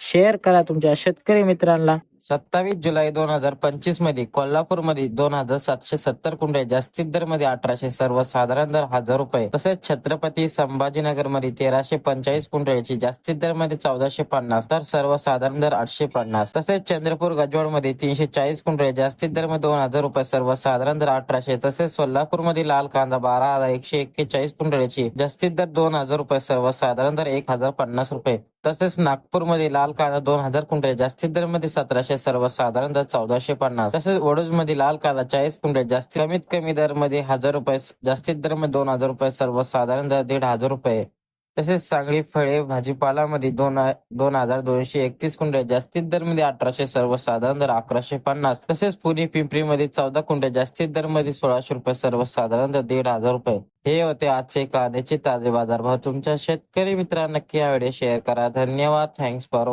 Share करा तुमच्या शेतकरी मित्रांना. सत्तावीस जुलै दोन हजार पंचवीसमध्ये कोल्हापूरमध्ये दोन हजार सातशे सत्तर कुंडे जास्तीत दरमध्ये अठराशे सर्वसाधारण दर हजार रुपये. तसेच छत्रपती संभाजीनगरमध्ये तेराशे पंचाळीस कुंडळीची जास्तीत दरमध्ये चौदाशे पन्नास तर सर्वसाधारण दर आठशे पन्नास. तसेच चंद्रपूर गजवाडमध्ये तीनशे चाळीस कुंडळे जास्तीत दरमध्ये दोन हजार रुपये सर्वसाधारण दर अठराशे. तसेच सोलापूरमध्ये लाल कांदा बारा हजार एकशे एक्केचाळीस कुंडळीची जास्तीत दर दोन हजार रुपये सर्वसाधारण दर एक हजार पन्नास रुपये. तसेच नागपूरमध्ये लाल कांदा दोन हजार क्विंटल जास्तीत दरमध्ये सतराशे सर्वसाधारण दर चौदाशे पन्नास. तसेच वडूजमध्ये लाल कांदा चाळीस क्विंटल जास्तीत कमीत कमी दरमध्ये हजार रुपये जास्तीत दरमध्ये दोन हजार रुपये सर्वसाधारण दर दीड हजार रुपये. तसेच सांगली फळे भाजीपालामध्ये दोन दोन हजार दोनशे एकतीस क्विंटल जास्तीत दरमध्ये अठराशे सर्वसाधारण दर अकराशे पन्नास. तसेच पुणे पिंपरी मध्ये चौदा क्विंटल जास्तीत दरमध्ये सोळाशे रुपये सर्वसाधारण दर दीड हजार रुपये. हे होते आजचे कांद्याचे ताजे बाजारभाव. तुमच्या शेतकरी मित्रांना नक्की या व्हिडिओ शेअर करा. धन्यवाद. Thanks for